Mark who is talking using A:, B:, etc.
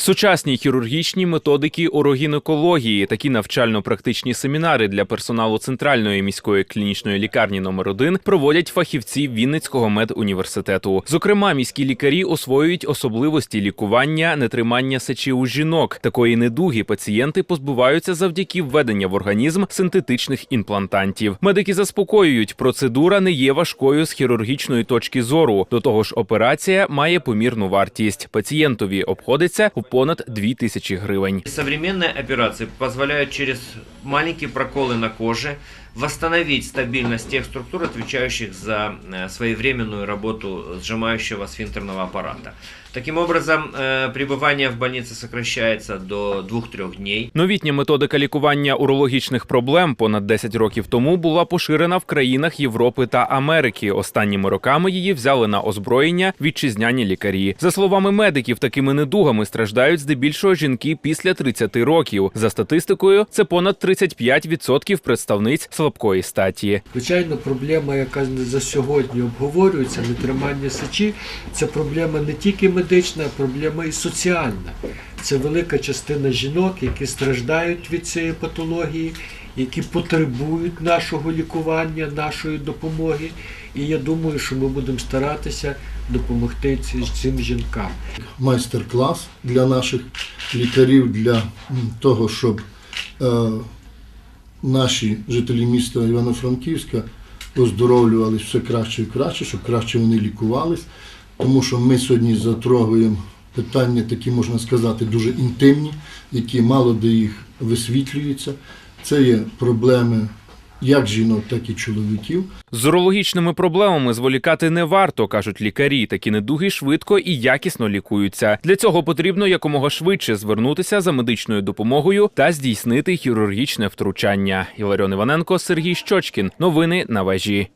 A: Сучасні хірургічні методики урогінекології, такі навчально-практичні семінари для персоналу центральної міської клінічної лікарні номер 1 проводять фахівці Вінницького медуніверситету. Зокрема, міські лікарі освоюють особливості лікування нетримання сечі у жінок. Такої недуги пацієнти позбуваються завдяки введення в організм синтетичних імплантантів. Медики заспокоюють, процедура не є важкою з хірургічної точки зору. До того ж, операція має помірну вартість. Пацієнтові обходиться у понад 2 тисячі гривень.
B: Современные операции позволяют через маленькие проколы на коже восстановить стабильность тех структур, отвечающих за э, своевременную работу сжимающего сфинктерного аппарата. Таким образом, э, пребывание в больнице сокращается до 2-3 дней.
A: Новітня методика лікування урологічних проблем понад 10 років тому була поширена в країнах Європи та Америки. Останніми роками її взяли на озброєння вітчизняні лікарі. За словами медиків, такими недугами страждають здебільшого жінки після 30 років. За статистикою, це понад 35% представниць слабкої статі.
C: Звичайно, проблема, яка за сьогодні обговорюється, нетримання сечі, це проблема не тільки медична, а проблема і соціальна. Це велика частина жінок, які страждають від цієї патології, які потребують нашого лікування, нашої допомоги. І я думаю, що ми будемо старатися допомогти цим жінкам.
D: майстер-клас для наших лікарів для того, щоб е, наші жителі міста Івано-Франківська оздоровлювалися все краще і краще, щоб краще вони лікувались. Тому що ми сьогодні затрогуємо питання, такі можна сказати, дуже інтимні, які мало де їх висвітлюються. Це є проблеми як жінок, так і чоловіків.
A: З урологічними проблемами зволікати не варто, кажуть лікарі. Такі недуги швидко і якісно лікуються. Для цього потрібно якомога швидше звернутися за медичною допомогою та здійснити хірургічне втручання. Іларіон Іваненко, Сергій Щочкін. Новини на вежі.